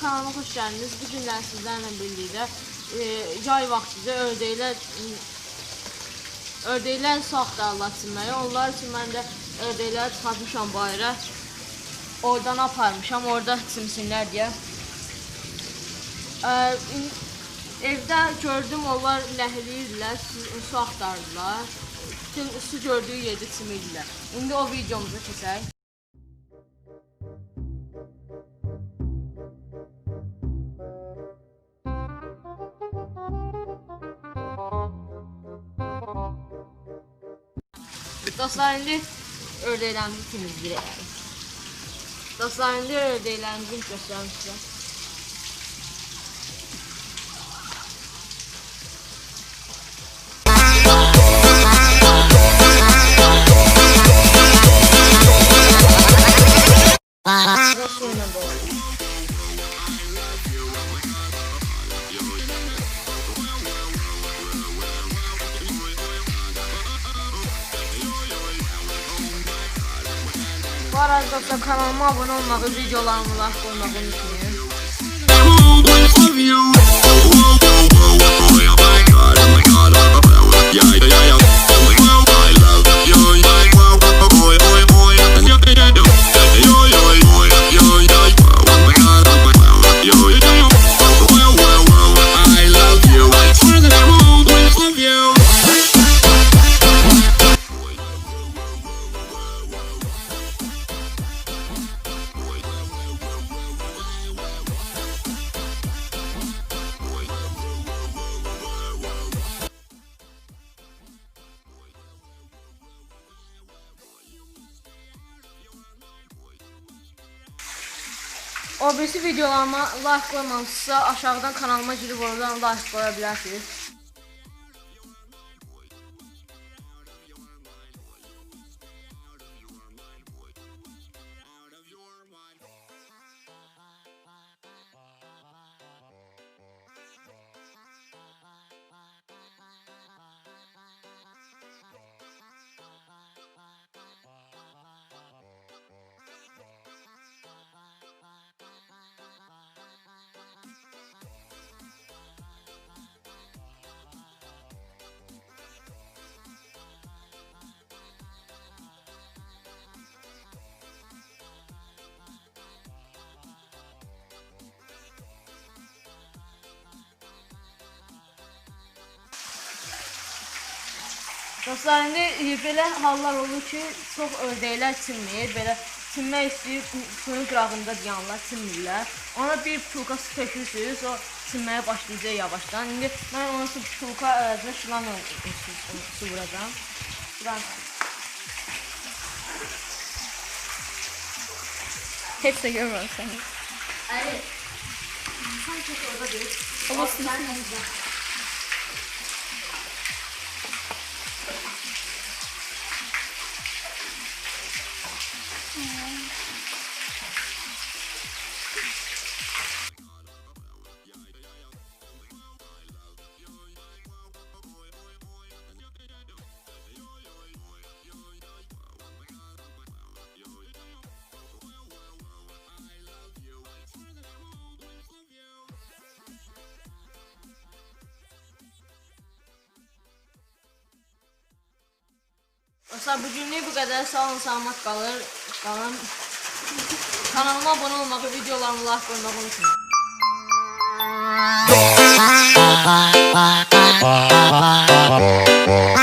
Kanalıma hoş geldiniz. Bugünler sizlerle birlikte e, yay vaxtıda ördəklər ördəklər sağ axtarırlar çimməyə. Onlar üçün mən də ördəkləri çıxartmışam bayıra. Oradan aparmışam, orada çimsinlər deyə. E, evdə gördüm onlar ləhləyirlər, su, su axtarırlar. Su gördüyü yerdə çimirdilər. İndi o videomuza keçək. Dostlar indi ördəklərimizi temizləyək. Dostlar indi ördəklərimizi göstərim Bu arada dostlar kanalıma abone olmağı, videolarımı like koymağı unutmayın. O birisi videolarıma like koymamışsa aşağıdan kanalıma girip oradan like koyabilirsiniz. Dostlar indi e, belə hallar olur ki, çox ördəklər çinmir, belə çinmək istəyir, su- suyun qırağında dayanırlar, çinmirlər. Ona bir pulka su tökürsünüz, o çinməyə başlayacaq yavaşdan. İndi mən ona su pulka əvəzinə şılanla su, vuracağım. Şılan. Hep de görmüyorum seni. Sən çox orada bir. Olsun. Sən Arkadaşlar bu günlük bu qədər. Sağ olun, salamat qalın. Qalın. Kanalıma abunə olmağı, videolarımı like qoymağı unutmayın. Bye.